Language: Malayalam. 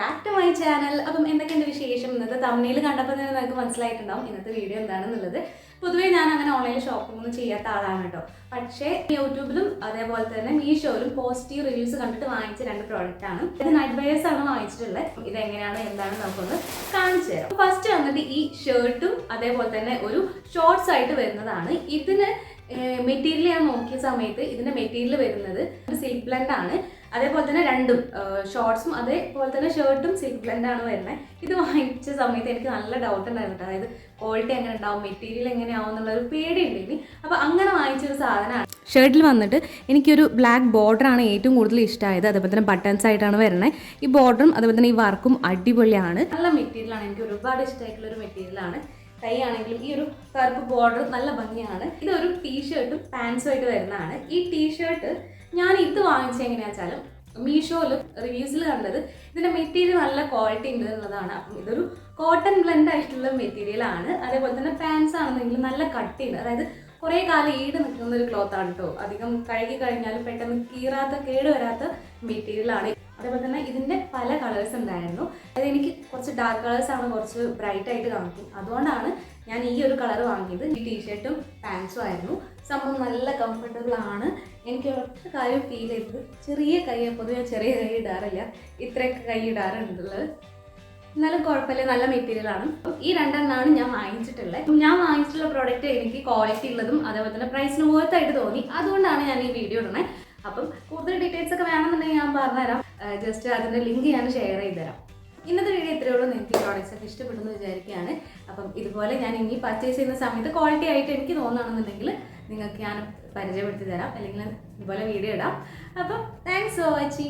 ബാക്ക് ടു മൈ ചാനൽ അപ്പം എന്തൊക്കെയുണ്ട് വിശേഷം? ഇന്നത്തെ തമിഴിൽ കണ്ടപ്പോൾ തന്നെ നിങ്ങൾക്ക് മനസ്സിലായിട്ടുണ്ടാവും ഇന്നത്തെ വീഡിയോ എന്താണെന്നുള്ളത്. പൊതുവേ ഞാൻ അങ്ങനെ ഓൺലൈൻ ഷോപ്പിംഗ് ഒന്നും ചെയ്യാത്ത ആളാണ് കേട്ടോ. പക്ഷേ യൂട്യൂബിലും അതേപോലെ തന്നെ മീഷോയിലും പോസിറ്റീവ് റിവ്യൂസ് കണ്ടിട്ട് വാങ്ങിച്ച രണ്ട് പ്രോഡക്റ്റ് ആണ്. ഇത് നൈറ്റ് ബയേഴ്സ് ആണ് വാങ്ങിച്ചിട്ടുള്ളത്. ഇത് എങ്ങനെയാണ് എന്താണ് നമുക്കൊന്ന് കാണിച്ചു തരാം. ഫസ്റ്റ് വന്നിട്ട് ഈ ഷർട്ടും അതേപോലെ തന്നെ ഒരു ഷോർട്സ് ആയിട്ട് വരുന്നതാണ്. ഇതിന് മെറ്റീരിയൽ ഞാൻ നോക്കിയ സമയത്ത് ഇതിന്റെ മെറ്റീരിയൽ വരുന്നത് സിൽക്ക് ബ്ലെൻഡ് ആണ്. അതേപോലെ തന്നെ രണ്ടും ഷോർട്സും അതേപോലെ തന്നെ ഷർട്ടും സിൽക്ക് ബ്ലെൻഡ് ആണ് വരുന്നത് ഇത് വാങ്ങിച്ച സമയത്ത് എനിക്ക് നല്ല ഡൗട്ട് ഉണ്ടായിരുന്നു. അതായത് ക്വാളിറ്റി എങ്ങനെ ഉണ്ടാവും മെറ്റീരിയൽ എങ്ങനെയാവും എന്നുള്ള ഒരു പേടി ഉണ്ടെങ്കിൽ അപ്പോൾ അങ്ങനെ വാങ്ങിച്ചൊരു സാധനമാണ്. ഷർട്ടിൽ വന്നിട്ട് എനിക്കൊരു ബ്ലാക്ക് ബോർഡറാണ് ഏറ്റവും കൂടുതൽ ഇഷ്ടമായത് അതേപോലെ തന്നെ ബട്ടൺസ് ആയിട്ടാണ് വരുന്നത് ഈ ബോർഡറും അതേപോലെ തന്നെ ഈ വർക്കും അടിപൊളിയാണ്. നല്ല മെറ്റീരിയലാണ് എനിക്ക് ഒരുപാട് ഇഷ്ടമായിട്ടുള്ള ഒരു മെറ്റീരിയലാണ് കൈ ആണെങ്കിലും ഈ ഒരു കറുപ്പ് ബോർഡർ നല്ല ഭംഗിയാണ്. ഇതൊരു ടീഷർട്ടും പാൻസും ആയിട്ട് വരുന്നതാണ്. ഈ ടീഷർട്ട് ഞാൻ ഇത് വാങ്ങിച്ചത് എങ്ങനെയാണെന്ന് വെച്ചാൽ മീഷോയിൽ റിവ്യൂസിൽ കണ്ടത് ഇതിന്റെ മെറ്റീരിയൽ നല്ല ക്വാളിറ്റി ഉണ്ട് എന്നുള്ളതാണ്. അപ്പം ഇതൊരു കോട്ടൺ ബ്ലെൻഡ് ആയിട്ടുള്ള മെറ്റീരിയൽ ആണ്. അതേപോലെ തന്നെ പാൻസ് ആണെന്നെങ്കിൽ നല്ല കട്ടിയുണ്ട്. അതായത് കുറേ കാലം ഈട് നിൽക്കുന്ന ഒരു ക്ലോത്ത് ആണ് കേട്ടോ അധികം കഴുകി കഴിഞ്ഞാൽ പെട്ടെന്ന് കീറാത്ത കേട് വരാത്ത മെറ്റീരിയൽ ആണ്. അതേപോലെ തന്നെ ഇതിന്റെ പല കളേഴ്സ് ഉണ്ടായിരുന്നു. അത് എനിക്ക് കുറച്ച് ഡാർക്ക് കളേഴ്സ് ആണ് കുറച്ച് ബ്രൈറ്റ് ആയിട്ട് കാണിക്കും. അതുകൊണ്ടാണ് ഞാൻ ഈ ഒരു കളർ വാങ്ങിയത്. ഈ ടീഷർട്ടും പാൻസും ആയിരുന്നു. സംഭവം നല്ല കംഫർട്ടബിൾ ആണ്. എനിക്ക് ഒറ്റ കാര്യം ഫീൽ ചെയ്തത് ചെറിയ കൈ പൊതുവെ ചെറിയ കൈ ഇടാറില്ല. ഇത്രയൊക്കെ കൈ ഇടാറുണ്ടുള്ളത് എന്നാലും കുഴപ്പമില്ല നല്ല മെറ്റീരിയലാണ് ഈ രണ്ടെണ്ണമാണ് ഞാൻ വാങ്ങിച്ചിട്ടുള്ളത്. ഞാൻ വാങ്ങിച്ചിട്ടുള്ള പ്രോഡക്റ്റ് എനിക്ക് ക്വാളിറ്റി ഉള്ളതും അതേപോലെ തന്നെ പ്രൈസിന് ആയിട്ട് തോന്നി. അതുകൊണ്ടാണ് ഞാൻ ഈ വീഡിയോ ഇടണേ അപ്പം കൂടുതൽ ഡീറ്റെയിൽസ് ഒക്കെ വേണമെന്നുണ്ടെങ്കിൽ ഞാൻ പറഞ്ഞുതരാം. ജസ്റ്റ് അതിന്റെ ലിങ്ക് ഞാൻ ഷെയർ ചെയ്ത് തരാം ഇന്നത്തെ വീഡിയോ ഇത്രയേ ഉള്ളൂ. നിങ്ങൾക്ക് ഈ പ്രോഡക്റ്റ്സ് ഒക്കെ ഇഷ്ടപ്പെടുന്നു വിചാരിക്കുകയാണ്. അപ്പം ഇതുപോലെ ഞാൻ ഇനി പർച്ചേസ് ചെയ്യുന്ന സമയത്ത് ക്വാളിറ്റി ആയിട്ട് എനിക്ക് തോന്നുകയാണെന്നുണ്ടെങ്കിൽ നിങ്ങൾക്ക് ഞാൻ പരിചയപ്പെടുത്തി തരാം. അല്ലെങ്കിൽ ഇതുപോലെ വീഡിയോ ഇടാം. അപ്പം താങ്ക്സ് ഫോർ വാച്ചിങ്